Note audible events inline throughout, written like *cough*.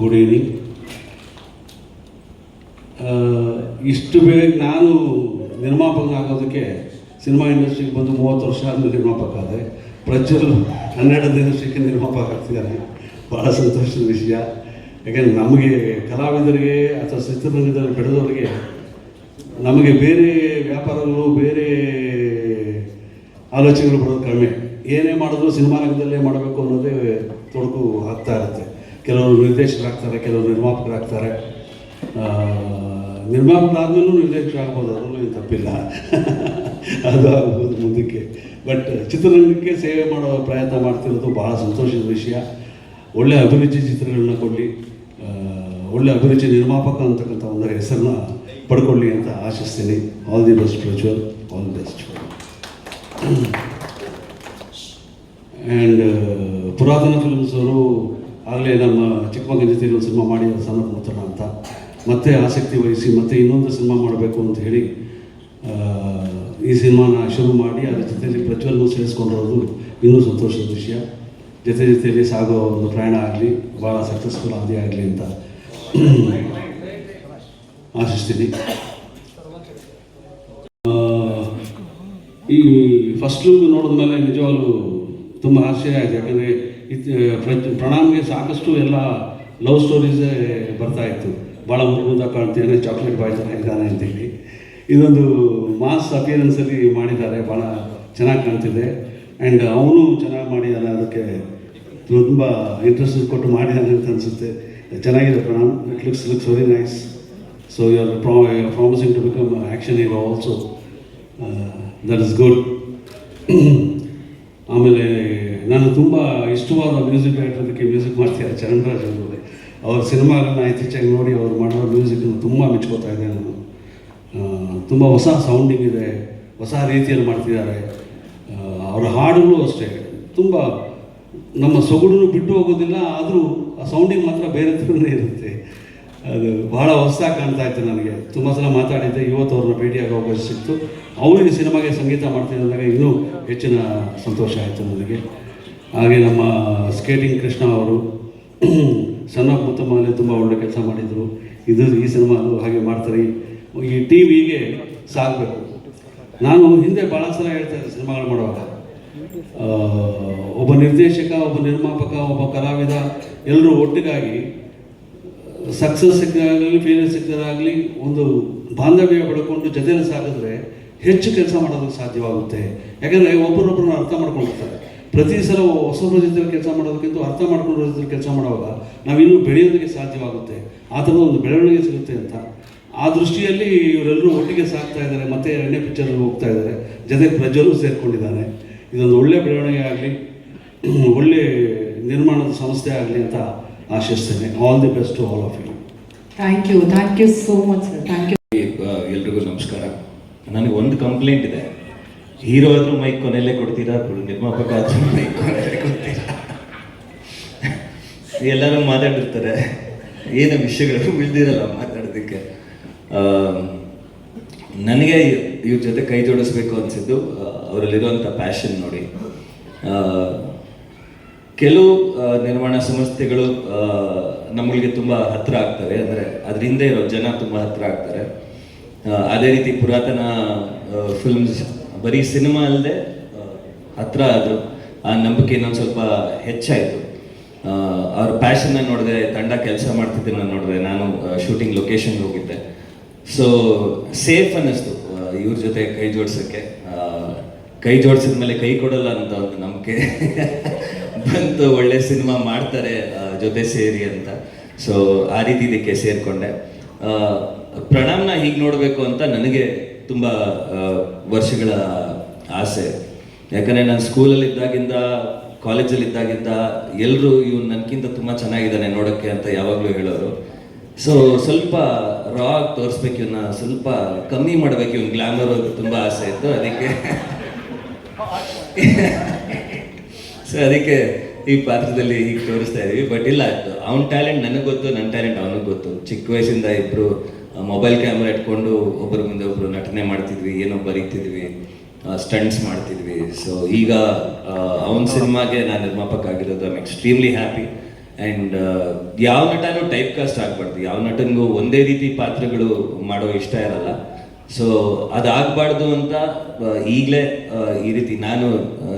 Good evening ಇಷ್ಟು ಬೇಗ ನಾನು ನಿರ್ಮಾಪಕ ಆಗೋದಕ್ಕೆ ಸಿನಿಮಾ ಇಂಡಸ್ಟ್ರಿಗೆ ಬಂದು ಮೂವತ್ತು ವರ್ಷ ಆದಮೇಲೆ ನಿರ್ಮಾಪಕ ಆದೆ. ಪ್ರಜ್ವಲ್ ಹನ್ನೆರಡನೇ ವರ್ಷಕ್ಕೆ ನಿರ್ಮಾಪಕ ಆಗ್ತಿದ್ದಾರೆ. ಭಾಳ ಸಂತೋಷದ ವಿಷಯ. ಯಾಕೆಂದರೆ ನಮಗೆ ಕಲಾವಿದರಿಗೆ ಅಥವಾ ಚಿತ್ರರಂಗದಲ್ಲಿ ಬೆಳೆದವರಿಗೆ ನಮಗೆ ಬೇರೆ ವ್ಯಾಪಾರಗಳು, ಬೇರೆ ಆಲೋಚನೆಗಳು ಬರೋದು ಕಡಿಮೆ. ಏನೇ ಮಾಡಿದ್ರು ಸಿನಿಮಾ ರಂಗದಲ್ಲೇ ಮಾಡಬೇಕು ಅನ್ನೋದೇ ತೊಡಕು ಆಗ್ತಾ ಇರುತ್ತೆ. ಕೆಲವರು ನಿರ್ದೇಶಕರಾಗ್ತಾರೆ, ಕೆಲವರು ನಿರ್ಮಾಪಕರಾಗ್ತಾರೆ. ನಿರ್ಮಾಪಕ ನಿರ್ಮಾಪಕರಾದ್ಮೇಲೂ ನಿರ್ದೇಶಕರಾಗ್ಬೋದು, ಅದರಲ್ಲೂ ಏನು ತಪ್ಪಿಲ್ಲ. *laughs* ಅದು ಆಗ್ಬೋದು ಮುಂದಕ್ಕೆ. ಬಟ್ ಚಿತ್ರರಂಗಕ್ಕೆ ಸೇವೆ ಮಾಡೋ ಪ್ರಯತ್ನ ಮಾಡ್ತಿರೋದು ಭಾಳ ಸಂತೋಷದ ವಿಷಯ. ಒಳ್ಳೆ ಅಭಿರುಚಿ ಚಿತ್ರಗಳನ್ನ ಕೊಡಲಿ. ಒಳ್ಳೆ ಅಭಿರುಚಿ ನಿರ್ಮಾಪಕ ಅಂತಕ್ಕಂಥ ಒಂದು ಹೆಸರನ್ನ ಪಡ್ಕೊಳ್ಳಿ ಅಂತ ಆಶಿಸ್ತೀನಿ. All the best future all the best and Puratana films ಅವರು ಆಗಲೇ ನಮ್ಮ ಚಿಕ್ಕಮಗನ ಜೊತೆ ಒಂದು ಸಿನಿಮಾ ಮಾಡಿ ಸಣ್ಣ ಮುತ್ತಣ ಅಂತ. ಮತ್ತೆ ಆಸಕ್ತಿ ವಹಿಸಿ ಮತ್ತೆ ಇನ್ನೊಂದು ಸಿನಿಮಾ ಮಾಡಬೇಕು ಅಂತ ಹೇಳಿ ಈ ಸಿನಿಮಾನ ಶುರು ಮಾಡಿ ಅದರ ಜೊತೆಯಲ್ಲಿ ಪ್ರಜ್ವಲ್ನು ಸೇರಿಸ್ಕೊಂಡಿರೋದು ಇನ್ನೂ ಸಂತೋಷದ ವಿಷಯ. ಜೊತೆ ಜೊತೆಯಲ್ಲಿ ಸಾಗೋ ಒಂದು ಪ್ರಯಾಣ ಆಗಲಿ, ಭಾಳ ಸಕ್ಸಸ್ಫುಲ್ ಆದಿ ಆಗಲಿ ಅಂತ ಆಶಿಸ್ತೀನಿ. ಈ ಫಸ್ಟ್ ಲುಕ್ ನೋಡಿದ್ಮೇಲೆ ನಿಜವಾಗ್ಲೂ ತುಂಬ ಆಶ್ಚರ್ಯ ಆಯಿತು. ಯಾಕಂದರೆ ಪ್ರಜ್ ಪ್ರಣಾಮ್ಗೆ ಸಾಕಷ್ಟು ಎಲ್ಲ ಲವ್ ಸ್ಟೋರೀಸೇ ಬರ್ತಾ ಇತ್ತು. ಭಾಳ ಮುರುಗುದ ಕಾಣ್ತೇನೆ ಚಾಕ್ಲೇಟ್ ಬಾಯ್ ಚೆನ್ನಾಗಿದ್ದಾನೆ ಅಂತೇಳಿ. ಇದೊಂದು ಮಾಸ್ ಅಪಿಯರೆನ್ಸಲ್ಲಿ ಮಾಡಿದ್ದಾರೆ ಭಾಳ ಚೆನ್ನಾಗಿ ಕಾಣ್ತಿದೆ. ಆ್ಯಂಡ್ ಅವನು ಚೆನ್ನಾಗಿ ಮಾಡಿದ್ದಾನೆ, ಅದಕ್ಕೆ ತುಂಬ ಇಂಟ್ರೆಸ್ಟ್ ಕೊಟ್ಟು ಮಾಡಿದ್ದಾನೆ ಅಂತ ಅನಿಸುತ್ತೆ. ಚೆನ್ನಾಗಿದೆ Pranam it looks looks very nice so you are promising to become action hero also that is good ಆಮೇಲೆ ನಾನು ತುಂಬ ಇಷ್ಟವಾದ ಮ್ಯೂಸಿಕ್ ಡೈರೆಕ್ಟರ್ಗೆ ಮ್ಯೂಸಿಕ್ ಮಾಡ್ತಿದ್ದಾರೆ ಚರಣರಾಜ್ ಅವರು ಅವ್ರ ಸಿನಿಮಾಗಳನ್ನ ಇತ್ತೀಚೆಗೆ ನೋಡಿ ಅವ್ರು ಮಾಡೋ ಮ್ಯೂಸಿಕನ್ನು ತುಂಬ ಮೆಚ್ಕೋತಾ ಇದ್ದೆ ನಾನು ತುಂಬ ಹೊಸ ಸೌಂಡಿಂಗ್ ಇದೆ, ಹೊಸ ರೀತಿಯಲ್ಲಿ ಮಾಡ್ತಿದ್ದಾರೆ. ಅವರ ಹಾಡುಗಳು ಅಷ್ಟೇ. ತುಂಬ ನಮ್ಮ ಸೊಗಡನ್ನು ಬಿಟ್ಟು ಹೋಗೋದಿಲ್ಲ, ಆದರೂ ಆ ಸೌಂಡಿಂಗ್ ಮಾತ್ರ ಬೇರೆ ಥರನೇ ಇರುತ್ತೆ. ಅದು ಬಹಳ ಹೊಸದಾಗಿ ಕಾಣ್ತಾ ಇತ್ತು ನನಗೆ. ತುಂಬ ಸಲ ಮಾತಾಡಿದ್ದೆ, ಇವತ್ತು ಅವ್ರನ್ನ ಭೇಟಿಯಾಗೋ ಅವಕಾಶ ಸಿಕ್ತು. ಅವರಿಗೆ ಸಿನಿಮಾಗೆ ಸಂಗೀತ ಮಾಡ್ತಿದ್ದಾಗ ಇನ್ನೂ ಹೆಚ್ಚಿನ ಸಂತೋಷ ಆಯಿತು ನನಗೆ. ಹಾಗೆ ನಮ್ಮ ಸ್ಕೇಟಿಂಗ್ ಕೃಷ್ಣ ಅವರು *clears throat* ಸಣ್ಣ ಮುತ್ತಮ್ಮಲ್ಲಿ ತುಂಬ ಒಳ್ಳೆ ಕೆಲಸ ಮಾಡಿದರು. ಇದು ಈ ಸಿನಿಮಾದು ಹಾಗೆ ಮಾಡ್ತಾರೆ. ಈ ಟಿ ವಿಗೆ ಸಾಗಬೇಕು ನಾನು ಹಿಂದೆ ಭಾಳ ಸಲ ಹೇಳ್ತಾ ಇದ್ದೆ ಸಿನಿಮಾಗಳು ಮಾಡುವಾಗ. ಒಬ್ಬ ನಿರ್ದೇಶಕ, ಒಬ್ಬ ನಿರ್ಮಾಪಕ, ಒಬ್ಬ ಕಲಾವಿದ ಎಲ್ಲರೂ ಒಟ್ಟಿಗಾಗಿ ಸಕ್ಸಸ್ ಸಿಕ್ಕಾಗಲಿ ಫೇಲಿಯರ್ ಸಿಕ್ಕಿದಾಗಲಿ ಒಂದು ಬಾಂಧವ್ಯ ಬೆಳ್ಕೊಂಡು ಜೊತೆಯಲ್ಲಿ ಸಾಗಿದ್ರೆ ಹೆಚ್ಚು ಕೆಲಸ ಮಾಡೋದಕ್ಕೆ ಸಾಧ್ಯವಾಗುತ್ತೆ. ಯಾಕಂದರೆ ಒಬ್ಬರೊಬ್ಬರನ್ನ ಅರ್ಥ ಮಾಡ್ಕೊಂಡಿರ್ತಾರೆ ಪ್ರತಿ ಸಲ ಹೊಸಬ್ರ ಜೊತೆ ಕೆಲಸ ಮಾಡೋದಕ್ಕಿಂತ ಅರ್ಥ ಮಾಡ್ಕೊಂಡು ಜೊತೆ ಕೆಲಸ ಮಾಡುವಾಗ ನಾವಿನ್ನೂ ಬೆಳೆಯೋದಕ್ಕೆ ಸಾಧ್ಯವಾಗುತ್ತೆ. ಆ ಥರದ ಒಂದು ಬೆಳವಣಿಗೆ ಸಿಗುತ್ತೆ ಅಂತ. ಆ ದೃಷ್ಟಿಯಲ್ಲಿ ಇವರೆಲ್ಲರೂ ಒಟ್ಟಿಗೆ ಸಾಕ್ತಾ ಇದ್ದಾರೆ ಮತ್ತೆ ಎರಡನೇ ಪಿಕ್ಚರ್ ಹೋಗ್ತಾ ಇದ್ದಾರೆ. ಜೊತೆಗೆ ಪ್ರಜ್ವಲು ಸೇರಿಕೊಂಡಿದ್ದಾರೆ. ಇದೊಂದು ಒಳ್ಳೆ ಬೆಳವಣಿಗೆ ಆಗಲಿ *clears throat* ಒಳ್ಳೆ ನಿರ್ಮಾಣದ ಸಂಸ್ಥೆ ಆಗಲಿ ಅಂತ ಆಶಿಸ್ತೇನೆ. All the best all of you thank you thank you so much sir thank you ಎಲ್ರಿಗೂ ನಮಸ್ಕಾರ. ನನಗೆ ಒಂದು ಕಂಪ್ಲೇಂಟ್ ಇದೆ. ಹೀರೋ ಆದ್ರೂ ಮೈಕ್ ಕೊನೆಯಲ್ಲೇ ಕೊಡ್ತೀರಾ? ನಿರ್ಮಾಪಕ ಕೊಡ್ತೀರಾ? ಎಲ್ಲರೂ ಮಾತಾಡಿರ್ತಾರೆ. ಏನು ವಿಷಯಗಳು ಉಳಿದಿರಲ್ಲ ಮಾತಾಡೋದಕ್ಕೆ. ನನಗೆ ಇವ್ರ ಜೊತೆ ಕೈ ಜೋಡಿಸ್ಬೇಕು ಅನಿಸಿದ್ದು ಅವರಲ್ಲಿರುವಂಥ ಪ್ಯಾಷನ್ ನೋಡಿ. ಕೆಲವು ನಿರ್ಮಾಣ ಸಂಸ್ಥೆಗಳು ನಮಗೆ ತುಂಬ ಹತ್ರ ಆಗ್ತವೆ. ಅಂದರೆ ಅದರಿಂದ ಇರೋ ಜನ ತುಂಬ ಹತ್ರ ಆಗ್ತಾರೆ. ಅದೇ ರೀತಿ ಪುರಾತನ ಫಿಲ್ಮ್ಸ್ ಬರೀ ಸಿನಿಮಾ ಅಲ್ಲದೆ ಹತ್ರ ಆದರು ಆ ನಂಬಿಕೆ ಇನ್ನೊಂದು ಸ್ವಲ್ಪ ಹೆಚ್ಚಾಯಿತು. ಅವ್ರ ಪ್ಯಾಷನ್ನ ನೋಡಿದೆ, ತಂಡ ಕೆಲಸ ಮಾಡ್ತಿದ್ದನ್ನ ನೋಡಿದೆ, ನಾನು ಶೂಟಿಂಗ್ ಲೊಕೇಶನ್ಗೆ ಹೋಗಿದ್ದೆ. ಸೊ ಸೇಫ್ ಅನ್ನಿಸ್ತು ಇವ್ರ ಜೊತೆ ಕೈ ಜೋಡಿಸೋಕ್ಕೆ. ಕೈ ಜೋಡಿಸಿದ ಮೇಲೆ ಕೈ ಕೊಡಲ್ಲ ಅಂತ ಒಂದು ನಂಬಿಕೆ. *laughs* ಬಂತು, ಒಳ್ಳೆ ಸಿನಿಮಾ ಮಾಡ್ತಾರೆ ಜೊತೆ ಸೇರಿ ಅಂತ. ಸೊ ಆ ರೀತಿ ಇದಕ್ಕೆ ಸೇರಿಕೊಂಡೆ. ಪ್ರಣಾಮ್ನ ಹೀಗೆ ನೋಡಬೇಕು ಅಂತ ನನಗೆ ತುಂಬ ವರ್ಷಗಳ ಆಸೆ. ಯಾಕಂದರೆ ನಾನು ಸ್ಕೂಲಲ್ಲಿ ಇದ್ದಾಗಿಂದ ಕಾಲೇಜಲ್ಲಿ ಇದ್ದಾಗಿಂದ ಎಲ್ಲರೂ ಇವ್ನು ನನಗಿಂತ ತುಂಬ ಚೆನ್ನಾಗಿದ್ದಾನೆ ನೋಡೋಕ್ಕೆ ಅಂತ ಯಾವಾಗಲೂ ಹೇಳೋರು. ಸೊ ಸ್ವಲ್ಪ ರಾ ತೋರಿಸ್ಬೇಕು ಇವನ್ನ ಸ್ವಲ್ಪ ಕಮ್ಮಿ ಮಾಡಬೇಕು ಇವ್ನ ಗ್ಲಾಮರ್ ತುಂಬ ಆಸೆ ಇತ್ತು, ಅದಕ್ಕೆ. ಸೊ ಅದಕ್ಕೆ ಈ ಪಾತ್ರದಲ್ಲಿ ಹೀಗೆ ತೋರಿಸ್ತಾ ಇದ್ದೀವಿ ಬಟ್ ಇಲ್ಲ, ಅವನ ಟ್ಯಾಲೆಂಟ್ ನನಗೆ ಗೊತ್ತು ನನ್ನ ಟ್ಯಾಲೆಂಟ್ ಅವನಿಗೆ ಗೊತ್ತು. ಚಿಕ್ಕ ವಯಸ್ಸಿಂದ ಇಬ್ಬರು ಮೊಬೈಲ್ ಕ್ಯಾಮ್ರಾ ಇಟ್ಕೊಂಡು ಒಬ್ಬರ ಮುಂದೆ ಒಬ್ಬರು ನಟನೆ ಮಾಡ್ತಿದ್ವಿ, ಏನೋ ಬರೀತಿದ್ವಿ ಸ್ಟಂಟ್ಸ್ ಮಾಡ್ತಿದ್ವಿ. ಸೊ ಈಗ ಅವನ ಸಿನಿಮಾಗೆ ನಾನು ನಿರ್ಮಾಪಕ ಆಗಿರೋದು ಐಮ್ ಎಕ್ಸ್ಟ್ರೀಮ್ಲಿ ಹ್ಯಾಪಿ ಆ್ಯಂಡ್ ಯಾವ ನಟನೂ ಟೈಪ್ ಕಾಸ್ಟ್ ಆಗಬಾರ್ದು. ಯಾವ ನಟನಿಗೂ ಒಂದೇ ರೀತಿ ಪಾತ್ರಗಳು ಮಾಡೋ ಇಷ್ಟ ಇರಲ್ಲ. ಸೊ ಅದಾಗಬಾರ್ದು ಅಂತ ಈಗಲೇ ಈ ರೀತಿ ನಾನು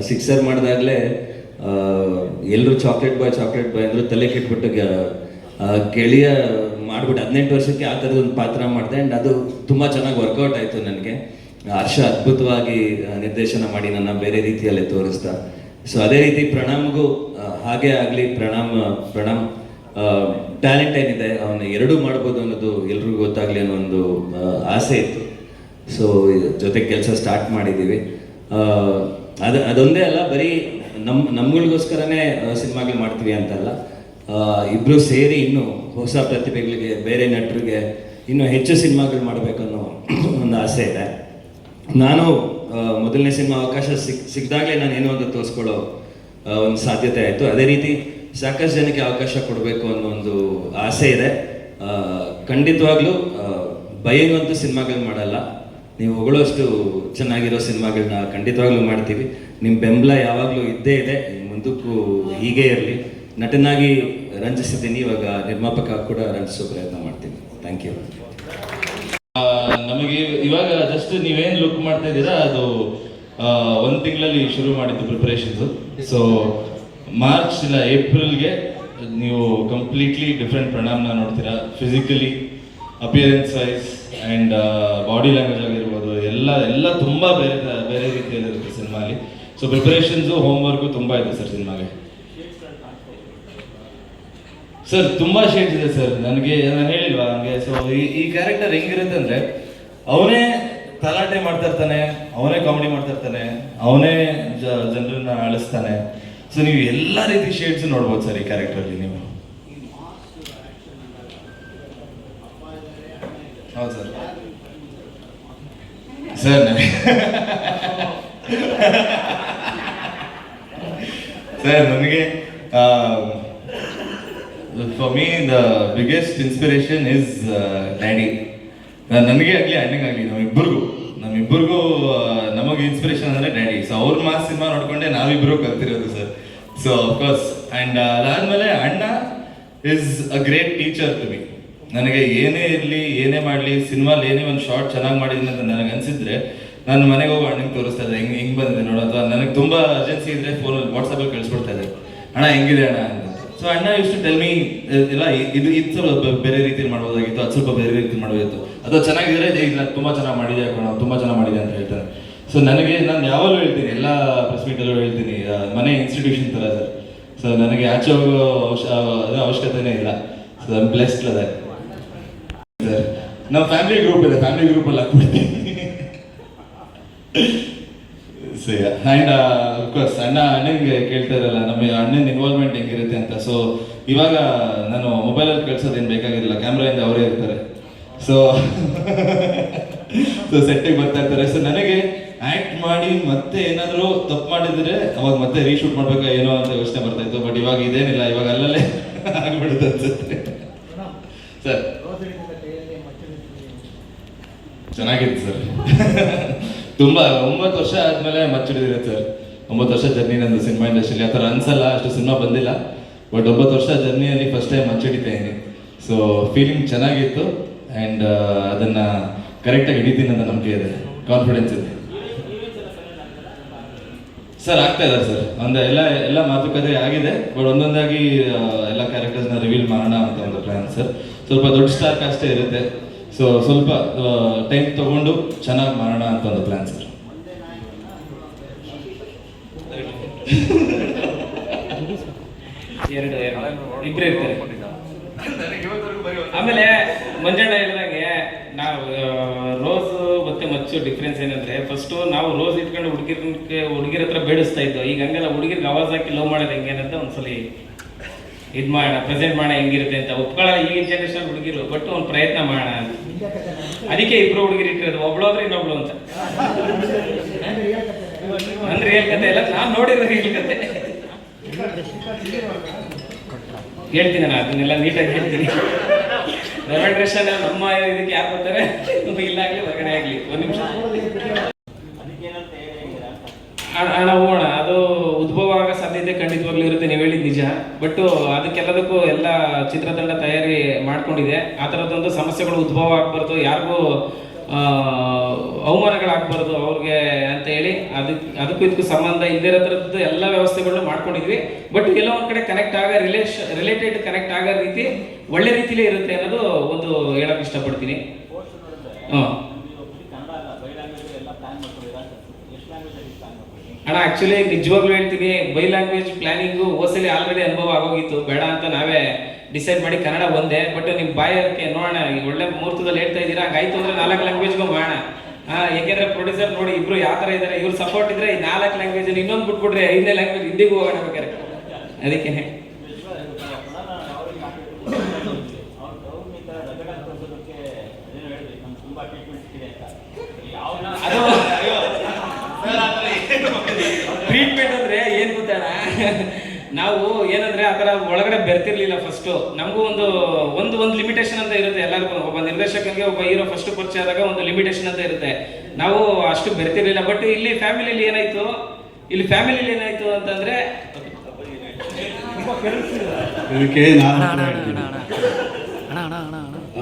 ಸಿಕ್ಸರ್ ಮಾಡಿದಾಗಲೇ ಎಲ್ಲರೂ ಚಾಕ್ಲೇಟ್ ಬಾಯ್ ಚಾಕ್ಲೇಟ್ ಬಾಯ್ ಅಂದರೂ ತಲೆ ಕೆಟ್ಬಿಟ್ಟು ಗೆಳೆಯ ಮಾಡ್ಬಿಟ್ಟು ಹದಿನೆಂಟು ವರ್ಷಕ್ಕೆ ಆ ಥರದ ಒಂದು ಪಾತ್ರ ಮಾಡಿದೆ ಆ್ಯಂಡ್ ಅದು ತುಂಬ ಚೆನ್ನಾಗಿ ವರ್ಕೌಟ್ ಆಯಿತು ನನಗೆ. ಹರ್ಷ ಅದ್ಭುತವಾಗಿ ನಿರ್ದೇಶನ ಮಾಡಿ ನನ್ನ ಬೇರೆ ರೀತಿಯಲ್ಲೇ ತೋರಿಸ್ತಾ. ಸೊ ಅದೇ ರೀತಿ ಪ್ರಣಾಮ್ಗೂ ಹಾಗೆ ಆಗಲಿ ಪ್ರಣಾಮ್ ಪ್ರಣಾಮ್ ಟ್ಯಾಲೆಂಟ್ ಏನಿದೆ, ಅವನು ಎರಡೂ ಮಾಡ್ಬೋದು ಅನ್ನೋದು ಎಲ್ರಿಗೂ ಗೊತ್ತಾಗಲಿ ಅನ್ನೋ ಒಂದು ಆಸೆ ಇತ್ತು. ಸೊ ಜೊತೆ ಕೆಲಸ ಸ್ಟಾರ್ಟ್ ಮಾಡಿದ್ದೀವಿ ಅದು, ಅದೊಂದೇ ಅಲ್ಲ, ಬರೀ ನಮ್ಮ ನಮ್ಗಳಿಗೋಸ್ಕರನೇ ಸಿನಿಮಾಗಳು ಮಾಡ್ತೀವಿ ಅಂತಲ್ಲ. ಆ, ಇಬ್ರು ಸೇರಿ ಇನ್ನು ಹೊಸ ಪ್ರತಿಭೆಗಳಿಗೆ ಬೇರೆ ನಟರಿಗೆ ಇನ್ನು ಹೆಚ್ಚು ಸಿನಿಮಾಗಳು ಮಾಡಬೇಕನ್ನೋ ಒಂದು ಆಸೆ ಇದೆ. ನಾನು ಮೊದಲನೇ ಸಿನಿಮಾ ಅವಕಾಶ ಸಿಕ್ ಸಿಕ್ಕಿದಾಗಲೇ ನಾನು ಏನೋ ಒಂದು ತೋರಿಸ್ಕೊಳ್ಳೋ ಒಂದು ಸಾಧ್ಯತೆ ಆಯಿತು. ಅದೇ ರೀತಿ ಸಾಕಷ್ಟು ಜನಕ್ಕೆ ಅವಕಾಶ ಕೊಡಬೇಕು ಅನ್ನೋ ಒಂದು ಆಸೆ ಇದೆ. ಖಂಡಿತವಾಗ್ಲೂ ಆ, ಭಯಂಗಂತೂ ಸಿನಿಮಾಗಳು ಮಾಡಲ್ಲ. ನೀವು ಹೊಗಳೋಷ್ಟು ಚೆನ್ನಾಗಿರೋ ಸಿನಿಮಾಗಳನ್ನ ಖಂಡಿತವಾಗ್ಲೂ ಮಾಡ್ತೀವಿ. ನಿಮ್ಮ ಬೆಂಬಲ ಯಾವಾಗಲೂ ಇದ್ದೇ ಇದೆ. ಮುಂದಕ್ಕೂ ಹೀಗೆ ಇರಲಿ. ನಟನಾಗಿ ರಂಜಿಸಿದ್ದೀನಿ, ಇವಾಗ ನಿರ್ಮಾಪಕ ಕೂಡ ರಂಜಿಸೋ ಪ್ರಯತ್ನ ಮಾಡ್ತೀನಿ. ಥ್ಯಾಂಕ್ ಯು ನಮಗೆ ಇವಾಗ ಜಸ್ಟ್ ನೀವೇನು ಲುಕ್ ಮಾಡ್ತಾ ಇದ್ದೀರಾ, ಅದು ಒಂದು ತಿಂಗಳಲ್ಲಿ ಶುರು ಮಾಡಿದ್ದು ಪ್ರಿಪರೇಷನ್ಸು ಸೊ ಮಾರ್ಚ್ ಇಲ್ಲ ಏಪ್ರಿಲ್ಗೆ ನೀವು ಕಂಪ್ಲೀಟ್ಲಿ ಡಿಫ್ರೆಂಟ್ ಪ್ರಣಾಮ್ನ ನೋಡ್ತೀರಾ. Physically appearance wise and body language ಆಗಿರ್ಬೋದು, ಎಲ್ಲ ಎಲ್ಲ ತುಂಬ ಬೇರೆ ಬೇರೆ ರೀತಿಯಲ್ಲಿರುತ್ತೆ ಸಿನಿಮಾಲಿ. ಸೊ ಪ್ರಿಪರೇಷನ್ಸು ಹೋಮ್ವರ್ಕು ತುಂಬ ಇದೆ ಸರ್ ಸಿನಿಮಾಗೆ. ಸರ್ ತುಂಬಾ ಶೇಡ್ಸ್ ಇದೆ ಸರ್ ನನಗೆ, ನಾನು ಹೇಳಿಲ್ವಾ? ನನಗೆ ಸೊ ಈ ಕ್ಯಾರೆಕ್ಟರ್ ಹೆಂಗಿರುತ್ತೆ ಅಂದ್ರೆ, ಅವನೇ ತಲಾಟೆ ಮಾಡ್ತಾ ಇರ್ತಾನೆ, ಅವನೇ ಕಾಮಿಡಿ ಮಾಡ್ತಾ ಇರ್ತಾನೆ, ಅವನೇ ಜನರನ್ನ ಅಳಿಸ್ತಾನೆ. ಸೊ ನೀವು ಎಲ್ಲ ರೀತಿ ಶೇಡ್ಸ್ ನೋಡ್ಬೋದು ಸರ್ ಈ ಕ್ಯಾರೆಕ್ಟರಲ್ಲಿ ನೀವು. ಹೌದು ಸರ್ ಸರ್ ಸರ್ ನನಗೆ for me the biggest inspiration is daddy ನನಗೆ ಆಗಲಿ ಅಣ್ಣಂಗಾಗಲಿ ನಮ್ಮಿಬ್ಬರಿಗೂ. ನಮ್ಮಿಬ್ಬರಿಗೂ ನಮಗೆ ಇನ್ಸ್ಪಿರೇಷನ್ ಅಂದರೆ ಡ್ಯಾಡಿ ಸೊ ಅವ್ರ ಮಾಸ್ ಸಿನಿಮಾ ನೋಡ್ಕೊಂಡೆ ನಾವಿಬ್ಬರು ಕಲ್ತಿರೋದು sir so of course and ಅದಾದಮೇಲೆ ಅಣ್ಣ is a great teacher to me ನನಗೆ ಏನೇ ಇರಲಿ, ಏನೇ ಮಾಡಲಿ, ಸಿನಿಮಾಲಿ ಏನೇ ಒಂದು ಶಾರ್ಟ್ ಚೆನ್ನಾಗಿ ಮಾಡಿದ್ದೀನಿ ಅಂತ ನನಗೆ ಅನಿಸಿದ್ರೆ ನಾನು ಮನೆಗೆ ಹೋಗಿ ಅಣ್ಣಂಗೆ ತೋರಿಸ್ತಾ ಇದ್ದೆ. ಹೆಂಗೆ ಹೆಂಗೆ ಬಂದಿದೆ ನೋಡು ಅಥವಾ ನನಗೆ ತುಂಬ ಅರ್ಜೆನ್ಸಿ ಇದ್ದರೆ ಫೋನಲ್ಲಿ ವಾಟ್ಸಪ್ಪಲ್ಲಿ ಕಳಿಸ್ಬಿಡ್ತಾ ಇದ್ದೆ. ಅಣ್ಣ, ಹೆಂಗಿದೆ ಅಣ್ಣ? ಅಂತ. ಸೊ ಅಣ್ಣ ಇಷ್ಟು ಟೆಲ್ ಮೀ ಇಲ್ಲ ಇದು ಇದು ಸ್ವಲ್ಪ ಬೇರೆ ರೀತಿ ಮಾಡ್ಬೋದಾಗಿತ್ತು, ಅದು ಸ್ವಲ್ಪ ಬೇರೆ ರೀತಿ ಮಾಡ್ಬೋದಿತ್ತು ಅದು ಚೆನ್ನಾಗಿದ್ರೆ ಇಲ್ಲ, ತುಂಬ ಚೆನ್ನಾಗಿ ಮಾಡಿದೆ ಕಣ, ತುಂಬ ಚೆನ್ನಾಗಿ ಮಾಡಿದೆ ಅಂತ ಹೇಳ್ತಾರೆ. ಸೊ ನನಗೆ, ನಾನು ಯಾವಾಗಲೂ ಹೇಳ್ತೀನಿ, ಎಲ್ಲ ಪ್ರೆಸ್ ಮೀಟಲ್ಲೂ ಹೇಳ್ತೀನಿ ಮನೆ ಇನ್ಸ್ಟಿಟ್ಯೂಷನ್ ಥರ ಸರ್. ಸೊ ನನಗೆ ಆಚೆ ಹೋಗೋ ಅವಶ್ಯ ಅದು ಅವಶ್ಯಕತೆನೇ ಇಲ್ಲ. ಸೊ ಐ ಬ್ಲೆಸ್ಡ್ ಸರ್ ನಮ್ಮ ಫ್ಯಾಮಿಲಿ ಗ್ರೂಪ್ ಇದೆ ಫ್ಯಾಮಿಲಿ ಗ್ರೂಪಲ್ಲಿ ಹಾಕ್ಬಿಡ್ತೀನಿ. *laughs* ಸೊ ಆ್ಯಂಡ್ ಅಫ್ಕೋರ್ಸ್ ಅಣ್ಣ ಅಣ್ಣನಿಗೆ ಕೇಳ್ತಾ ಇರಲ್ಲ ನಮ್ಮ ಅಣ್ಣನ ಇನ್ವಾಲ್ವ್ಮೆಂಟ್ ಹೆಂಗಿರುತ್ತೆ ಅಂತ. ಸೊ ಇವಾಗ ನಾನು ಮೊಬೈಲಲ್ಲಿ ಕಳ್ಸೋದೇನು ಬೇಕಾಗಿರಲಿಲ್ಲ ಕ್ಯಾಮ್ರಾಯಿಂದ ಅವರೇ ಇರ್ತಾರೆ. ಸೊ ಸೊ ಸೆಟ್ಟಿಗೆ ಬರ್ತಾ ಇರ್ತಾರೆ. ಸೊ ನನಗೆ ಆ್ಯಕ್ಟ್ ಮಾಡಿ ಮತ್ತೆ ಏನಾದರೂ ತಪ್ಪು ಮಾಡಿದರೆ ಅವಾಗ ಮತ್ತೆ ರೀಶೂಟ್ ಮಾಡಬೇಕಾ ಏನೋ ಅಂತ ಯೋಚನೆ ಬರ್ತಾ ಇತ್ತು. ಬಟ್ ಇವಾಗ ಇದೇನಿಲ್ಲ ಇವಾಗ ಅಲ್ಲಲ್ಲೇ *laughs* ಆಗ್ಬಿಡುತ್ತೆ ಅನ್ಸುತ್ತೆ. ಸರ್ ಚೆನ್ನಾಗಿತ್ತು ಸರ್ *laughs* ತುಂಬಾ, ಒಂಬತ್ತು ವರ್ಷ ಆದ್ಮೇಲೆ ಮಚ್ಚಿಡಿದಿದೆ ಸರ್. ಒಂಬತ್ತು ವರ್ಷ ಜರ್ನಿ ನಂದು ಸಿನಿಮಾ ಇಂಡಸ್ಟ್ರಿಲಿ ಆ ಥರ ಅನ್ಸಲ್ಲ, ಅಷ್ಟು ಸಿನಿಮಾ ಬಂದಿಲ್ಲ. ಬಟ್ ಒಂಬತ್ತು ವರ್ಷ ಜರ್ನಿಯಲ್ಲಿ ಫಸ್ಟ್ ಟೈಮ್ ಮಚ್ಚಿಡಿತಾ ಇದ್ದೀನಿ ಸೊ ಫೀಲಿಂಗ್ ಚೆನ್ನಾಗಿತ್ತು. ಆ್ಯಂಡ್ ಅದನ್ನ ಕರೆಕ್ಟಾಗಿ ಹಿಡಿತೀನಿ ಅಂತ ನಂಬಿಕೆ ಇದೆ. ಕಾನ್ಫಿಡೆನ್ಸ್ ಇದೆ. ಸರ್, ಆಗ್ತಾ ಇದೆ ಸರ್. ಒಂದು, ಎಲ್ಲ ಎಲ್ಲ ಮಾತುಕತೆ ಆಗಿದೆ. ಬಟ್ ಒಂದೊಂದಾಗಿ ಎಲ್ಲ ಕ್ಯಾರೆಕ್ಟರ್ಸ್ನ ರಿವೀಲ್ ಮಾಡೋಣ ಅಂತ ಒಂದು ಪ್ಲ್ಯಾನ್ ಸರ್. ಸ್ವಲ್ಪ ದೊಡ್ಡ ಸ್ಟಾರ್ ಕಾಸ್ಟೇ ಇರುತ್ತೆ. ಸೊ ಸ್ವಲ್ಪ ಟೈಮ್ ತಗೊಂಡು ಚೆನ್ನಾಗಿ ಮಾಡೋಣ ಅಂತ ಒಂದು ಪ್ಲಾನ್ ಸರ್ *laughs* ಎರಡು ಆಮೇಲೆ ಮಂಜಣ್ಣ ಹೇಳಿದಂಗೆ ನಾವು ರೋಸ್ ಮತ್ತೆ ಮಚ್ಚು ಡಿಫ್ರೆನ್ಸ್ ಏನಂದ್ರೆ ಫಸ್ಟ್ ನಾವು ರೋಸ್ ಇಟ್ಕೊಂಡು ಹುಡುಗಿರ್ ಹುಡುಗಿರ ಹತ್ರ ಬೇಡಿಸ್ತಾ ಇದ್ದೋ, ಈಗ ಹಂಗೆಲ್ಲ ಹುಡುಗಿರ್ಗೆ ಆವಾಜ್ ಹಾಕಿ ಲವ್ ಮಾಡೋದು ಹೆಂಗೇನಂತ ಅಂತ ಒಂದ್ಸಲಿ ಇದು ಮಾಡೋಣ ಪ್ರೆಸೆಂಟ್ ಮಾಡೋಣ ಹೆಂಗಿರುತ್ತೆ ಅಂತ ಒಪ್ಕೊಳ್ಳೋ ಈಗಿನ ಜನರೇಷನ್ ಹುಡುಗಿರು ಬಟ್ ಒಂದು ಪ್ರಯತ್ನ ಮಾಡೋಣ ಅದಕ್ಕೆ ಇಬ್ರು ಹುಡುಗಿರು ಇಟ್ಟಿರೋದು ಒಬ್ಳು ಅಂದ್ರೆ ಇನ್ನೊಬ್ಳು ಅಂತ. ನನ್ನ ರಿಯಲ್ ಕತೆ ಇಲ್ಲ ನಾನು ನೋಡಿರೋ ರಿಯಲ್ ಕತೆ. ಹೇಳ್ತೀನಿ ನಾನು ಅದನ್ನೆಲ್ಲ ನೀಟಾಗಿ ಹೇಳ್ತೀನಿ. ರೆಮೆಂಡ್ರೇಷನ್ ನಮ್ಮ ಇದಕ್ಕೆ ಯಾರು ಬರ್ತಾರೆ? ಇಲ್ಲ ಆಗ್ಲಿ ಹೊರಗಡೆ ಆಗ್ಲಿ. ಒಂದ್ ನಿಮಿಷ. ಅಣ್ಣ ಅಣ್ಣ ಹೋಗೋಣ. ಅದು ಉದ್ಭವ ಸಾಧ್ಯತೆ ಖಂಡಿತವಾಗ್ಲೂ ಇರುತ್ತೆ ನೀವು ಹೇಳಿದ ನಿಜ. ಬಟ್ ಅದಕ್ಕೆಲ್ಲದಕ್ಕೂ ಎಲ್ಲ ಚಿತ್ರತಂಡ ತಯಾರಿ ಮಾಡ್ಕೊಂಡಿದೆ. ಆ ಥರದ್ದೊಂದು ಸಮಸ್ಯೆಗಳು ಉದ್ಭವ ಆಗ್ಬಾರ್ದು ಯಾರಿಗೂ ಅವಮಾನಗಳಾಗಬಾರ್ದು ಅವ್ರಿಗೆ ಅಂತ ಹೇಳಿ ಅದಕ್ಕೆ ಅದಕ್ಕೂ ಇದಕ್ಕೂ ಸಂಬಂಧ ಇಲ್ದಿರೋ ಥರದ್ದು ಎಲ್ಲ ವ್ಯವಸ್ಥೆಗಳನ್ನ ಮಾಡ್ಕೊಂಡಿದ್ವಿ. ಬಟ್ ಎಲ್ಲೋ ಒಂದ್ ಕಡೆ ಕನೆಕ್ಟ್ ಆಗೋ ರಿಲೇಶ್ ರಿಲೇಟೆಡ್ ಕನೆಕ್ಟ್ ಆಗೋ ರೀತಿ ಒಳ್ಳೆ ರೀತಿಲೇ ಇರುತ್ತೆ ಅನ್ನೋದು ಒಂದು ಹೇಳಕ್ ಇಷ್ಟಪಡ್ತೀನಿ. ಹಾಂ. ಅಣ್ಣ ಆಕ್ಚುಲಿ ನಿಜವಾಗ್ಲೂ ಹೇಳ್ತೀನಿ ಬೈ ಲ್ಯಾಂಗ್ವೇಜ್ ಪ್ಲಾನಿಂಗು ಓಸಲಿ ಆಲ್ರೆಡಿ ಅನುಭವ ಆಗೋಗಿತ್ತು. ಬೇಡ ಅಂತ ನಾವೇ ಡಿಸೈಡ್ ಮಾಡಿ ಕನ್ನಡ ಒಂದೇ ಬಟ್ ನಿಮ್ಮ ಬಾಯಕ್ಕೆ ನೋಡೋಣ ಈಗ ಒಳ್ಳೆ ಮುಹೂರ್ತದಲ್ಲಿ ಹೇಳ್ತಾ ಇದ್ದೀರಾ? ಹಂಗಾಯ್ತು ಅಂದ್ರೆ ನಾಲ್ಕು ಲ್ಯಾಂಗ್ವೇಜ್ಗೂ ಮಾಡೋಣ ಏಕೆಂದ್ರೆ ಪ್ರೊಡ್ಯೂಸರ್ ನೋಡಿ ಇಬ್ರು ಯಾವ ಥರ ಇದ್ದಾರೆ, ಇವ್ರು ಸಪೋರ್ಟ್ ಇದ್ರೆ ಈ ನಾಲ್ಕು ಲ್ಯಾಂಗ್ವೇಜ್ ಇನ್ನೊಂದು ಬಿಟ್ಬಿಟ್ರೆ ಐದನೇ ಲ್ಯಾಂಗ್ವೇಜ್ ಹಿಂದಿಗೂ ಹೋಗೋಣ ಬೇಕಾರೆ ಅದಕ್ಕೆ ಅದು ಟ್ರೀಟ್ಮೆಂಟ್ ಅಂದ್ರೆ ಏನ್ ಗೊತ್ತಣ್ಣ *laughs* ನಾವು ಏನಂದ್ರೆ ಆ ಥರ ಒಳಗಡೆ ಬೆರ್ತಿರ್ಲಿಲ್ಲ ಫಸ್ಟ್ ನಮಗೂ ಒಂದು ಒಂದು ಒಂದು ಲಿಮಿಟೇಷನ್ ಅಂತ ಇರುತ್ತೆ ಎಲ್ಲರಿಗೂ. ಒಬ್ಬ ನಿರ್ದೇಶಕನಿಗೆ ಒಬ್ಬ ಹೀರೋ ಫಸ್ಟ್ ಪರಿಚಯ ಆದಾಗ ಒಂದು ಲಿಮಿಟೇಷನ್ ಅಂತ ಇರುತ್ತೆ. ನಾವು ಅಷ್ಟು ಬೆರ್ತಿರ್ಲಿಲ್ಲ ಬಟ್ ಇಲ್ಲಿ ಫ್ಯಾಮಿಲಿಲಿ ಏನಾಯ್ತು? ಇಲ್ಲಿ ಫ್ಯಾಮಿಲಿಲಿ ಏನಾಯ್ತು ಅಂತಂದ್ರೆ.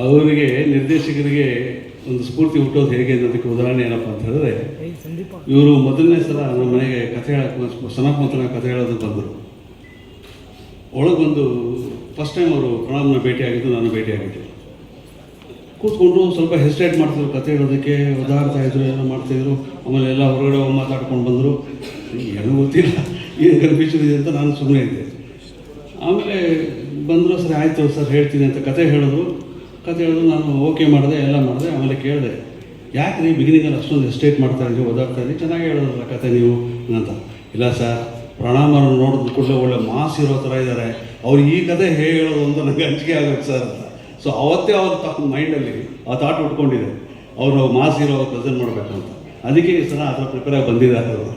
ಅವರಿಗೆ ನಿರ್ದೇಶಕರಿಗೆ ಒಂದು ಸ್ಫೂರ್ತಿ ಹುಟ್ಟೋದು ಹೇಗೆ ಅನ್ನೋದಕ್ಕೆ ಉದಾಹರಣೆ ಏನಪ್ಪ ಅಂತ ಹೇಳಿದ್ರೆ ಇವರು ಮೊದಲನೇ ಸಲ ನಮ್ಮ ಮನೆಗೆ ಕಥೆ ಹೇಳಕ್ಕೆ ಸನಕ್ ಮಂತ್ರ ಕಥೆ ಹೇಳೋದಕ್ಕೆ ಬಂದರು. ಒಳಗೆ ಬಂದು ಫಸ್ಟ್ ಟೈಮ್ ಅವರು ಪ್ರಣಾಮ್ನ ಭೇಟಿಯಾಗಿದ್ದು ನಾನು ಭೇಟಿಯಾಗಿದ್ದೆ. ಕೂತ್ಕೊಂಡು ಸ್ವಲ್ಪ ಹೆಸಿಟೇಟ್ ಮಾಡ್ತಿದ್ರು ಕಥೆ ಹೇಳೋದಕ್ಕೆ ಒದಾಡ್ತಾ ಇದ್ರು ಏನೋ ಮಾಡ್ತಾಯಿದ್ರು ಆಮೇಲೆ ಎಲ್ಲ ಹೊರಗಡೆ ಹೋಗಿ ಮಾತಾಡ್ಕೊಂಡು ಬಂದರು. ಏನು ಗೊತ್ತಿಲ್ಲ ಏನು ಕನ್ಫ್ಯೂಷನ್ ಇದೆ ಅಂತ ನಾನು ಸುಮ್ಮನೆ ಇದ್ದೆ. ಆಮೇಲೆ ಬಂದರು ಸರಿ ಆಯಿತು ಸರ್ ಹೇಳ್ತೀನಿ ಅಂತ ಕತೆ ಹೇಳಿದ್ರು. ಕತೆ ಹೇಳಿದ್ರು ನಾನು ಓಕೆ ಮಾಡಿದೆ, ಎಲ್ಲ ಮಾಡಿದೆ, ಆಮೇಲೆ ಕೇಳಿದೆ, ಯಾಕೆ ರೀ ಬಿಗಿನಿಂಗಲ್ಲಿ ಅಷ್ಟೊಂದು ಎಸ್ಟೇಟ್ ಮಾಡ್ತಾ ಇದ್ದೀವಿ ಓದಾಡ್ತಾ ಇದ್ದೀವಿ ಚೆನ್ನಾಗಿ ಹೇಳೋದಲ್ಲ ಕತೆ ನೀವು? ಅಂತ. ಇಲ್ಲ ಸರ್ ಪ್ರಣಾಮರನ್ನು ನೋಡಿದ ಕೂಡಲೇ ಒಳ್ಳೆ ಮಾಸ್ ಇರೋ ಥರ ಇದ್ದಾರೆ ಅವ್ರು ಈ ಕತೆ ಹೇಗೆ ಹೇಳೋದು ಅಂತ ನನಗೆ ಅಂಜಿಕೆ ಆಗುತ್ತೆ ಸರ್ ಅಂತ. ಸೊ ಅವತ್ತೇ ಅವ್ರ ತಕ್ಕ ಮೈಂಡಲ್ಲಿ ಆ ಥಾಟ್ ಉಟ್ಕೊಂಡಿದೆ. ಅವರು ಮಾಸ್ ಇರೋ ಪ್ರೆಸೆಂಟ್ ಮಾಡಬೇಕಂತ ಅದಕ್ಕೆ ಈ ಸಲ ಅದರ ಪ್ರಿಪೇರ್ ಆಗಿ ಬಂದಿದ್ದಾರೆ ಅವರು.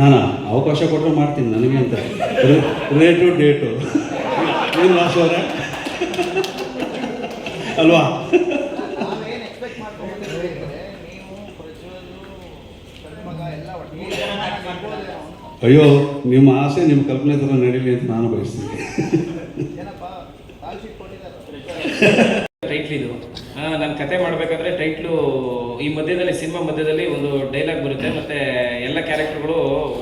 ನಾನು, ಅವಕಾಶ ಕೊಟ್ಟರೆ ಮಾಡ್ತೀನಿ ನನಗೆ ಅಂತ. ರೇಟು ಡೇಟು ಏನು ವಾಸು ಅವರೇ ಅಲ್ವಾ ನಾವೇನು ಎಕ್ಸ್ಪೆಕ್ಟ್ ಮಾಡ್ಕೊಂಡು ಹೇಳಿದ್ರೆ ನೀವು ಪ್ರಜ್ವಲ್ ಮಗ ಎಲ್ಲ ಒಟ್ಟಿಗೆ ಅಯ್ಯೋ, ನಿಮ್ಮ ಆಸೆ ನಿಮ್ಮ ಕಲ್ಪನೆ ಥರ ನಡೀಲಿ ಅಂತ ನಾನು ಬಯಸ್ತೀನಿ. ಟೈಟ್ಲ್ ಇದು. ನಾನು ಕತೆ ಮಾಡಬೇಕಾದ್ರೆ ಟೈಟ್ಲು ಈ ಮಧ್ಯದಲ್ಲಿ, ಸಿನಿಮಾ ಮಧ್ಯದಲ್ಲಿ ಒಂದು ಡೈಲಾಗ್ ಬರುತ್ತೆ. ಮತ್ತೆ ಎಲ್ಲ ಕ್ಯಾರೆಕ್ಟರ್ಗಳು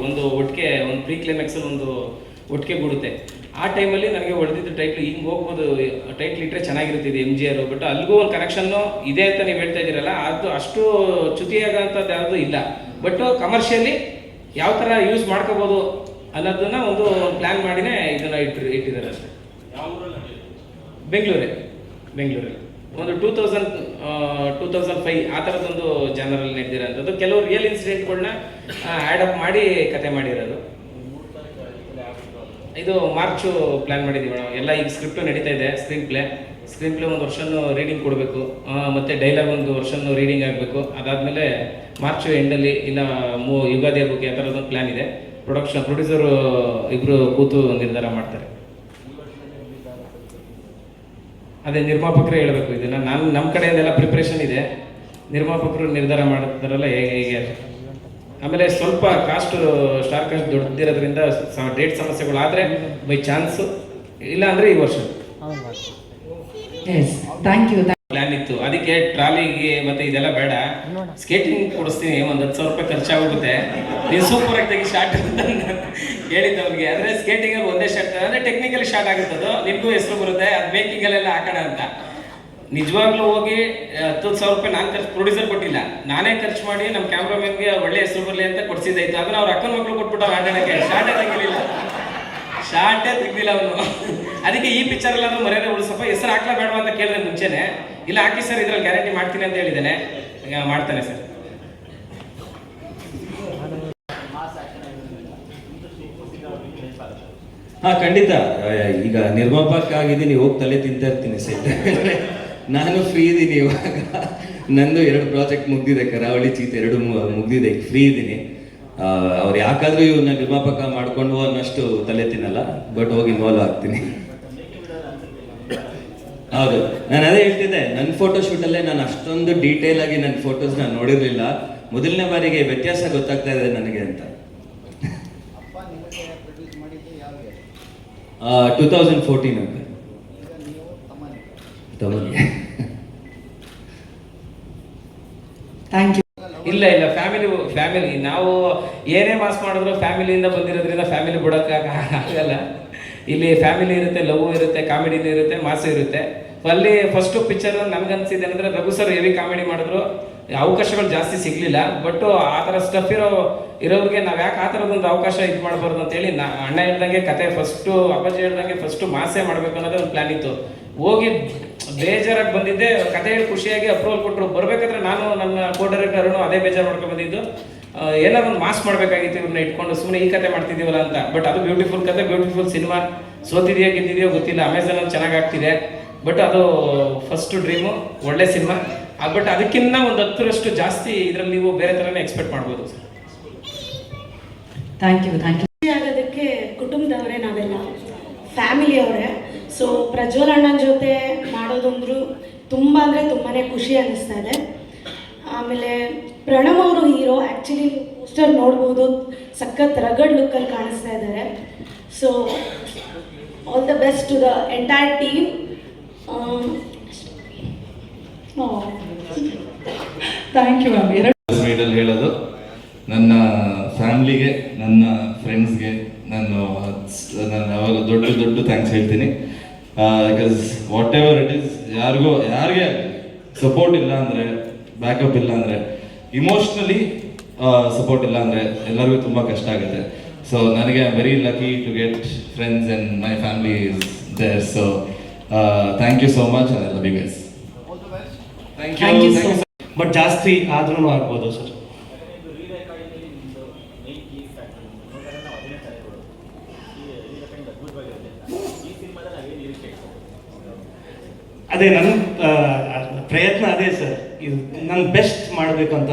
ಒಂದು ಒಟ್ಟಿಗೆ, ಒಂದು ಪ್ರೀ ಕ್ಲೈಮ್ಯಾಕ್ಸಲ್ಲಿ ಒಂದು ಒಟ್ಟಿಗೆ ಬಿಡುತ್ತೆ ಆ ಟೈಮಲ್ಲಿ ನನಗೆ ಹೊಡೆದಿದ್ದು ಟೈಟ್ಲು ಹಿಂಗೆ ಹೋಗ್ಬೋದು ಟೈಟ್ಲ್ ಇಟ್ಟರೆ ಚೆನ್ನಾಗಿರ್ತಿದ್ದು ಎಂ ಜಿ ಆರ್ ಬಟ್ ಅಲ್ಲಿಗೂ ಒಂದು ಕನೆಕ್ಷನ್ನು ಇದೆ ಅಂತ ನೀವು ಹೇಳ್ತಾ ಇದ್ದೀರಲ್ಲ, ಅದು ಅಷ್ಟು ಚ್ಯುತಿಯಾಗಂಥದ್ದು ಯಾವುದು ಇಲ್ಲ. ಬಟ್ ಕಮರ್ಷಿಯಲಿ ಯಾವ ಥರ ಯೂಸ್ ಮಾಡ್ಕೋಬೋದು ಅನ್ನೋದನ್ನ ಒಂದು ಪ್ಲ್ಯಾನ್ ಮಾಡಿನೇ ಇದನ್ನ ಇಟ್ಟು ಇಟ್ಟಿದ್ದಾರೆ ಅಷ್ಟೇ. ಬೆಂಗಳೂರೇ ಬೆಂಗಳೂರಲ್ಲಿ ಒಂದು two thousand two thousand five ಆ ಥರದ್ದೊಂದು ಜನರಲ್ಲಿ ನಡೆದಿರೋಂಥದ್ದು ಕೆಲವು ರಿಯಲ್ ಇನ್ಸಿಡೆಂಟ್ಗಳನ್ನ ಆ್ಯಡಪ್ ಮಾಡಿ ಕತೆ ಮಾಡಿರೋದು. ಇದು ಮಾರ್ಚು ಪ್ಲ್ಯಾನ್ ಮಾಡಿದ್ದೀವಿ ಮೇಡಮ್. ಎಲ್ಲ ಈಗ ಸ್ಕ್ರಿಪ್ಟು ನಡೀತಾ ಇದೆ ಸ್ಕ್ರೀನ್ ಪ್ಲೇ ಸ್ಕ್ರೀನ್ ಪ್ಲೇ ಒಂದು ವರ್ಷನೂ ರೀಡಿಂಗ್ ಕೊಡಬೇಕು. ಮತ್ತು ಡೈಲಾಗ್ ಒಂದು ವರ್ಷನೂ ರೀಡಿಂಗ್ ಆಗಬೇಕು. ಅದಾದಮೇಲೆ ಮಾರ್ಚ್ ಎಂಡಲ್ಲಿ ಇಲ್ಲ ಮೂ, ಯುಗಾದಿ ಹಬ್ಬಕ್ಕೆ ಆ ಥರದೊಂದು ಪ್ಲ್ಯಾನ್ ಇದೆ. ಪ್ರೊಡಕ್ಷನ್ ಪ್ರೊಡ್ಯೂಸರು ಇಬ್ಬರು ಕೂತು ನಿರ್ಧಾರ ಮಾಡ್ತಾರೆ. ಅದೇ ನಿರ್ಮಾಪಕರೇ ಹೇಳಬೇಕು ಇದನ್ನು. ನಾನು ನಮ್ಮ ಕಡೆಯಿಂದೆಲ್ಲ ಪ್ರಿಪ್ರೇಷನ್ ಇದೆ. ನಿರ್ಮಾಪಕರು ನಿರ್ಧಾರ ಮಾಡ್ತಾರಲ್ಲ, ಹೇಗೆ ಹೇಗೆ. ಆಮೇಲೆ ಸ್ವಲ್ಪ ಕಾಸ್ಟ್ ಸ್ಟಾರ್ ಕಾಸ್ಟ್ ದೊಡ್ಡದಿರೋದ್ರಿಂದ ಡೇಟ್ ಸಮಸ್ಯೆಗಳಾದರೆ ಬೈ ಚಾನ್ಸ್ ಇಲ್ಲ ಅಂದರೆ ಈ ವರ್ಷ. ಥ್ಯಾಂಕ್ ಯು ಪ್ಲಾನ್ ಇತ್ತು. ಅದಕ್ಕೆ ಟ್ರಾಲಿಗೆ ಮತ್ತೆ ಇದೆಲ್ಲ ಬೇಡ. ಸ್ಕೇಟಿಂಗ್ ಕೊಡಿಸ್ತೀನಿ ಒಂದು ಹತ್ತು ಸಾವಿರ ರೂಪಾಯಿ ಖರ್ಚಾಗುತ್ತೆ ನೀವು ಸೂಪರ್ ಆಗಿ ತೆಗಿ ಶಾರ್ಟ್ ಅಂತ ಹೇಳಿದ್ದು ಅವ್ರಿಗೆ ಅಂದರೆ ಸ್ಕೇಟಿಂಗಲ್ಲಿ ಒಂದೇ ಶಾರ್ಟ್ ಅಂದರೆ ಟೆಕ್ನಿಕಲಿ ಶಾರ್ಟ್ ಆಗುತ್ತೆ ಅದು ನಿಮಗೂ ಹೆಸರು ಬರುತ್ತೆ ಅದು ಮೇಕಿಂಗಲ್ಲೆಲ್ಲ ಹಾಕೋಣ ಅಂತ. ನಿಜವಾಗ್ಲೂ ಹೋಗಿ ಹತ್ತು ಸಾವಿರ ರೂಪಾಯಿ ನಾನು ಖರ್ಚು ಪ್ರೊಡ್ಯೂಸರ್ ಕೊಟ್ಟಿಲ್ಲ. ನಾನೇ ಖರ್ಚು ಮಾಡಿ ನಮ್ಮ ಕ್ಯಾಮ್ರಾಮನ್ಗೆ ಒಳ್ಳೆ ಹೆಸರು ಬರಲಿ ಅಂತ ಕೊಡ್ಸಿದ್ದಾಯ್ತು. ಅದನ್ನ ಅವ್ರ ಅಕ್ಕನ ಮಕ್ಕಳು ಕೊಟ್ಬಿಟ್ಟು ಆಟಾಡಕ್ಕೆ ಶಾರ್ಟೇ ತೆಗಿಲಿಲ್ಲ ಶಾರ್ಟೇ ತೆಗ್ದಿಲ್ಲ ಅವನು. ಅದಕ್ಕೆ ಈ ಪಿಕ್ಚರ್ ಎಲ್ಲ ಮರ್ಯಾದೆ ಉಳಿಸಪ್ಪ. ಹೆಸರು ಹಾಕ್ಲಾ ಬೇಡವಾ ಅಂತ ಕೇಳಿದೆ ಮುಂಚೆನೆ. ಇಲ್ಲ, ಹಾಕಿ ಸರ್, ಇದ್ರಲ್ಲಿ ಗ್ಯಾರಂಟಿ ಮಾಡ್ತೀನಿ ಅಂತ ಹೇಳಿದ್ದೇನೆ. ಮಾಡ್ತಾನೆ ಸರ್. ಹಾ, ಖಂಡಿತ. ಈಗ ನಿರ್ಮಾಪಕ ಆಗಿದ್ದೀನಿ ಹೋಗಿ ತಲೆ ತಿಂತಾ ಇರ್ತೀನಿ ಸೆಟ್ ನಾನು ಫ್ರೀ ಇದ್ದೀನಿ ಇವಾಗ. ನಂದು ಎರಡು ಪ್ರಾಜೆಕ್ಟ್ ಮುಗ್ದಿದೆ ಕರಾವಳಿ ಚೀತ್ ಎರಡು ಮುಗ್ದಿದೆ ಫ್ರೀ ಇದ್ದೀನಿ. ಅವ್ರು ಯಾಕಾದ್ರೂ ಇವ್ರನ್ನ ನಿರ್ಮಾಪಕ ಮಾಡ್ಕೊಂಡು ಅನ್ನಷ್ಟು ತಲೆ ತಿನ್ನಲ್ಲ ಬಟ್ ಹೋಗಿ ಇನ್ವಾಲ್ವ್ ಆಗ್ತೀನಿ. ಹೌದು. ನಾನು ಅದೇ ಹೇಳ್ತಿದ್ದೆ ನನ್ನ ಫೋಟೋ ಶೂಟಲ್ಲೇ ನಾನು ಅಷ್ಟೊಂದು ಡೀಟೇಲ್ ಆಗಿ ನನ್ನ ಫೋಟೋಸ್ ನಾನು ನೋಡಿರಲಿಲ್ಲ. ಮೊದಲನೇ ಬಾರಿಗೆ ವ್ಯತ್ಯಾಸ ಗೊತ್ತಾಗ್ತಾ ಇದೆ ನನಗೆ ಅಂತ. ಟೂ ತೌಸಂಡ್ ಫೋರ್ಟೀನ್ ಅಂತ. ತಮಗೆ ಥ್ಯಾಂಕ್ ಯು ಇಲ್ಲ ಇಲ್ಲ ಫ್ಯಾಮಿಲಿ ಫ್ಯಾಮಿಲಿ ನಾವು ಏನೇ ಮಾಸ್ ಮಾಡಿದ್ರು ಫ್ಯಾಮಿಲಿಯಿಂದ ಬಂದಿರೋದ್ರಿಂದ ಫ್ಯಾಮಿಲಿ ಬಿಡೋಕೆ ಆಗಲ್ಲ. ಇಲ್ಲಿ ಫ್ಯಾಮಿಲಿ ಇರುತ್ತೆ ಲವ್ ಇರುತ್ತೆ ಕಾಮಿಡಿನೂ ಇರುತ್ತೆ ಮಾಸು ಇರುತ್ತೆ. ಅಲ್ಲಿ ಫಸ್ಟ್ ಪಿಕ್ಚರ್ ಅನ್ಸಿದೆ ಅಂದ್ರೆ ರಘು ಸರ್ ಹೆವಿ ಕಾಮಿಡಿ ಮಾಡಿದ್ರು. ಅವಕಾಶಗಳು ಜಾಸ್ತಿ ಸಿಗ್ಲಿಲ್ಲ ಬಟ್ ಆ ಥರ ಸ್ಟಫ್ ಇರೋ, ಇರೋರಿಗೆ ನಾವು ಯಾಕೆ ಆ ಥರದೊಂದು ಅವಕಾಶ ಇದು ಮಾಡಬಾರ್ದು ಅಂತೇಳಿ ನಾ ಅಣ್ಣ ಹೇಳ್ದಂಗೆ ಕತೆ ಫಸ್ಟು ಅಪ್ಪಾಜಿ ಹೇಳ್ದಂಗೆ ಫಸ್ಟು ಮಾಸೇ ಮಾಡಬೇಕು ಅನ್ನೋದೇ ಒಂದು ಪ್ಲಾನ್ ಇತ್ತು. ಹೋಗಿ ಬೇಜಾರಾಗಿ ಬಂದಿದ್ದೆ ಕತೆ ಹೇಳಿ ಖುಷಿಯಾಗಿ ಅಪ್ರೂವಲ್ ಕೊಟ್ಟರು ಬರಬೇಕಾದ್ರೆ ನಾನು ನನ್ನ ಕೋ ಡೈರೆಕ್ಟರ್ನು ಅದೇ ಬೇಜಾರು ಮಾಡ್ಕೊಂಡು ಬಂದಿದ್ದು. ಏನಾದ್ರು ಒಂದು ಮಾಸ್ ಮಾಡಬೇಕಾಗಿತ್ತು ಇವ್ರನ್ನ ಇಟ್ಕೊಂಡು ಸುಮ್ಮನೆ ಈ ಕತೆ ಮಾಡ್ತಿದ್ದೀವಲ್ಲ ಅಂತ. ಬಟ್ ಅದು ಬ್ಯೂಟಿಫುಲ್ ಕತೆ ಬ್ಯೂಟಿಫುಲ್ ಸಿನಿಮಾ ಸೋತಿದೆಯೋ ಗೆದ್ದಿದೆಯೋ ಗೊತ್ತಿಲ್ಲ. ಅಮೆಝಾನಲ್ಲಿ ಚೆನ್ನಾಗಿ ಆಗ್ತಿದೆ. ಬಟ್ ಅದು ಫಸ್ಟ್ ಡ್ರೀಮು ಒಳ್ಳೆ ಸಿನಿಮಾ ಬಟ್ ಅದಕ್ಕಿಂತ ಒಂದು ಹತ್ತರಷ್ಟು ಜಾಸ್ತಿ ಇದರಲ್ಲಿ ನೀವು ಬೇರೆ ಥರನೇ ಎಕ್ಸ್ಪೆಕ್ಟ್ ಮಾಡ್ಬೋದು. Sir thank you thank you ಆಗೋದಕ್ಕೆ ಕುಟುಂಬದವರೇ ನಾವೆಲ್ಲ. ಫ್ಯಾಮಿಲಿಯವರೇ ಸೊ ಪ್ರಜ್ವಲ್ ಅಣ್ಣನ ಜೊತೆ ಮಾಡೋದಂದ್ರು ತುಂಬ ಅಂದರೆ ತುಂಬಾ ಖುಷಿ ಅನ್ನಿಸ್ತಾ ಇದೆ. ಆಮೇಲೆ ಪ್ರಣವ್ ಅವರು ಹೀರೋ ಆ್ಯಕ್ಚುಲಿ ಪೋಸ್ಟರ್ ನೋಡ್ಬೋದು. ಸಖತ್ ರಗಡ್ ಲುಕ್ಕಲ್ಲಿ ಕಾಣಿಸ್ತಾ ಇದ್ದಾರೆ. So all the best to the entire team thank you ma'am ಎರಡು ಹೇಳೋದು. ನನ್ನ ಫ್ಯಾಮ್ಲಿಗೆ ನನ್ನ ಫ್ರೆಂಡ್ಸ್ಗೆ ನಾನು ನಾನು ಅವಾಗ ದೊಡ್ಡ ದೊಡ್ಡ ಥ್ಯಾಂಕ್ಸ್ ಹೇಳ್ತೀನಿ. Because whatever it is ಯಾರಿಗೂ ಯಾರಿಗೆ ಸಪೋರ್ಟ್ ಇಲ್ಲ ಅಂದರೆ ಬ್ಯಾಕಪ್ ಇಲ್ಲ ಅಂದರೆ ಇಮೋಷ್ನಲಿ ಸಪೋರ್ಟ್ ಇಲ್ಲ ಅಂದರೆ ಎಲ್ಲರಿಗೂ ತುಂಬ ಕಷ್ಟ ಆಗುತ್ತೆ. ಸೊ ನನಗೆ I very lucky to get friends and my family is there so thank you so much I love you guys all the best thank you but ಜಾಸ್ತಿ ಆದ್ರೂ ಆಗ್ಬೋದು ಸರ್ ಅದೇ ನನ್ನ ಪ್ರಯತ್ನ ಅದೇ ಸರ್. ಇದು ನಾನು ಬೆಸ್ಟ್ ಮಾಡಬೇಕು ಅಂತ.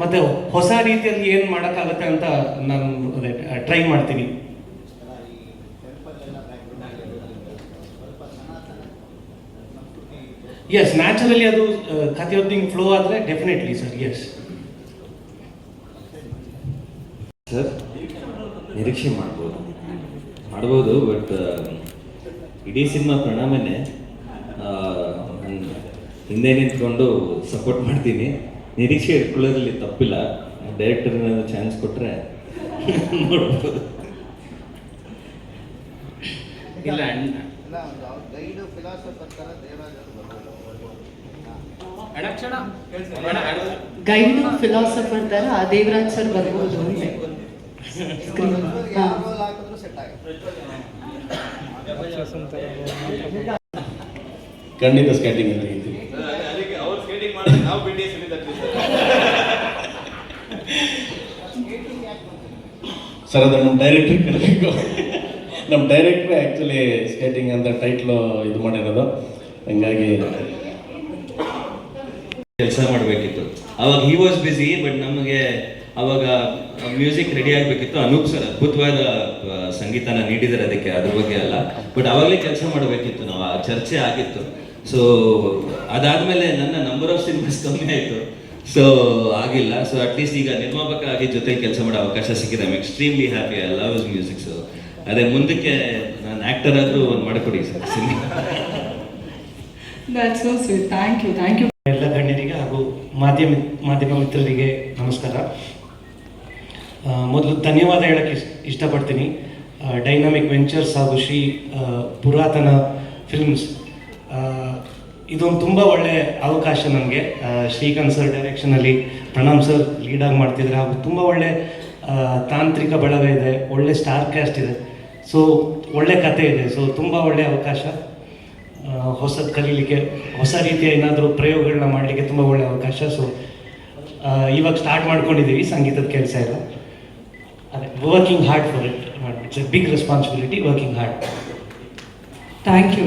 ಮತ್ತೆ ಹೊಸ ರೀತಿಯಲ್ಲಿ ಏನು ಮಾಡೋಕ್ಕಾಗುತ್ತೆ ಅಂತ ನಾನು ಅದೇ ಟ್ರೈ ಮಾಡ್ತೀನಿ. ಎಸ್ ನ್ಯಾಚುರಲಿ ಅದು ಕಥೆಯೊತ್ತಿಂಗ್ ಫ್ಲೋ ಆದರೆ ಡೆಫಿನೆಟ್ಲಿ ಸರ್ ಎಸ್ ಸರ್ ನಿರೀಕ್ಷೆ ಮಾಡ್ಬೋದು. ಮಾಡ್ಬೋದು ಬಟ್ ಇಡೀ ಸಿನಿಮಾ ಪ್ರಣಾಮನೇ ಹಿಂದೆ ನಿಂತ್ಕೊಂಡು ಸಪೋರ್ಟ್ ಮಾಡ್ತೀನಿ ನಿರೀಕ್ಷೆ ಇಟ್ಕೊಳ್ಳೋದ್ರಲ್ಲಿ ತಪ್ಪಿಲ್ಲ ಡೈರೆಕ್ಟರ್ ಚಾನ್ಸ್ ಕೊಟ್ಟರೆ ನೋಡ್ಬೋದು ಇಲ್ಲ ಅಣ್ಣ ಇಲ್ಲ ಒಂದು ಗೈಡ್ ಫಿಲಾಸಫರ್ ತರ ದೇವರಾಜ್ ಸರ್ ಬರ್ಬೋದು ದೇವರಾಜ್ ಸರ್ ಅಂತೆ ಖಂಡಿತ ಸ್ಕೇಟಿಂಗ್ ಅಂತ ಸರ್, ಅದನ್ನು ನಮ್ಮ ಡೈರೆಕ್ಟ್ರಿ ಕರಬೇಕು. ನಮ್ಮ ಡೈರೆಕ್ಟ್ರೇ ಆ್ಯಕ್ಚುಲಿ ಸ್ಕೇಟಿಂಗ್ ಅಂತ ಟೈಟ್ಲು ಇದು ಮಾಡಿರೋದು. ಹಂಗಾಗಿ ಕೆಲಸ ಮಾಡಬೇಕಿತ್ತು. ಅವಾಗ ಹಿ ವಾಸ್ ಬಿಸಿ ಬಟ್ ನಮಗೆ ಅವಾಗ ಮ್ಯೂಸಿಕ್ ರೆಡಿ ಆಗಬೇಕಿತ್ತು. ಅನೂಪ್ ಸರ್ ಅದ್ಭುತವಾದ ಸಂಗೀತನ ನೀಡಿದ್ದಾರೆ ಅದಕ್ಕೆ, ಅದ್ರ ಬಗ್ಗೆ ಅಲ್ಲ. ಬಟ್ ಅವಾಗಲೇ ಕೆಲಸ ಮಾಡಬೇಕಿತ್ತು ನಾವು, ಆ ಚರ್ಚೆ ಆಗಿತ್ತು. ಸೊ ಅದಾದ್ಮೇಲೆ ನನ್ನ ನಂಬರ್ ಆಫ್ ಸಿನಿಮಾಸ್ ಕಮ್ಮಿ ಆಯಿತು. ಸೊ ಆಗಿಲ್ಲ. ಸೊ ಅಟ್ಲೀಸ್ಟ್ ಈಗ ನಿರ್ಮಾಪಕ ಆಗಿ ಜೊತೆ ಕೆಲಸ ಮಾಡೋ ಅವಕಾಶ ಸಿಕ್ಕಿದೆ. I'm extremely happy I love is music so ಅದೇ ಮುಂದಕ್ಕೆ ನಾನು ಆ್ಯಕ್ಟರ್ ಆದರೂ ಒಂದು ಮಾಡಿಕೊಡಿ sir cinema. So sweet thank you thank you ಎಲ್ಲ ಗಣ್ಯರಿಗೆ ಹಾಗೂ ಮಾಧ್ಯಮ ಮಾಧ್ಯಮ ಮಿತ್ರರಿಗೆ ನಮಸ್ಕಾರ. ಆ, ಮೊದಲು ಧನ್ಯವಾದ ಹೇಳಕ್ಕೆ ಇಷ್ಟ ಇಷ್ಟಪಡ್ತೀನಿ. ಡೈನಾಮಿಕ್ ವೆಂಚರ್ಸ್ ಹಾಗೂ ಶ್ರೀ ಆ, ಪುರಾತನ ಫಿಲ್ಮ್ಸ್ ಇದೊಂದು ತುಂಬ ಒಳ್ಳೆಯ ಅವಕಾಶ ನನಗೆ ಶ್ರೀಕಾಂತ್ ಸರ್ ಡೈರೆಕ್ಷನಲ್ಲಿ ಪ್ರಣಾಮ್ ಸರ್ ಲೀಡಾಗಿ ಮಾಡ್ತಿದ್ದಾರೆ. ಹಾಗೂ ತುಂಬ ಒಳ್ಳೆ ತಾಂತ್ರಿಕ ಬಳಗ ಇದೆ. ಒಳ್ಳೆ ಸ್ಟಾರ್ ಕ್ಯಾಸ್ಟ್ ಇದೆ. ಸೊ ಒಳ್ಳೆ ಕತೆ ಇದೆ. ಸೊ ತುಂಬ ಒಳ್ಳೆಯ ಅವಕಾಶ. ಹೊಸದು ಕಲೀಲಿಕ್ಕೆ, ಹೊಸ ರೀತಿಯ ಏನಾದರೂ ಪ್ರಯೋಗಗಳನ್ನ ಮಾಡಲಿಕ್ಕೆ ತುಂಬ ಒಳ್ಳೆಯ ಅವಕಾಶ. ಸೊ ಇವಾಗ ಸ್ಟಾರ್ಟ್ ಮಾಡ್ಕೊಂಡಿದ್ದೀವಿ ಸಂಗೀತದ ಕೆಲಸ ಎಲ್ಲ. ಅದೇ working hard for it it's a big responsibility working hard thank you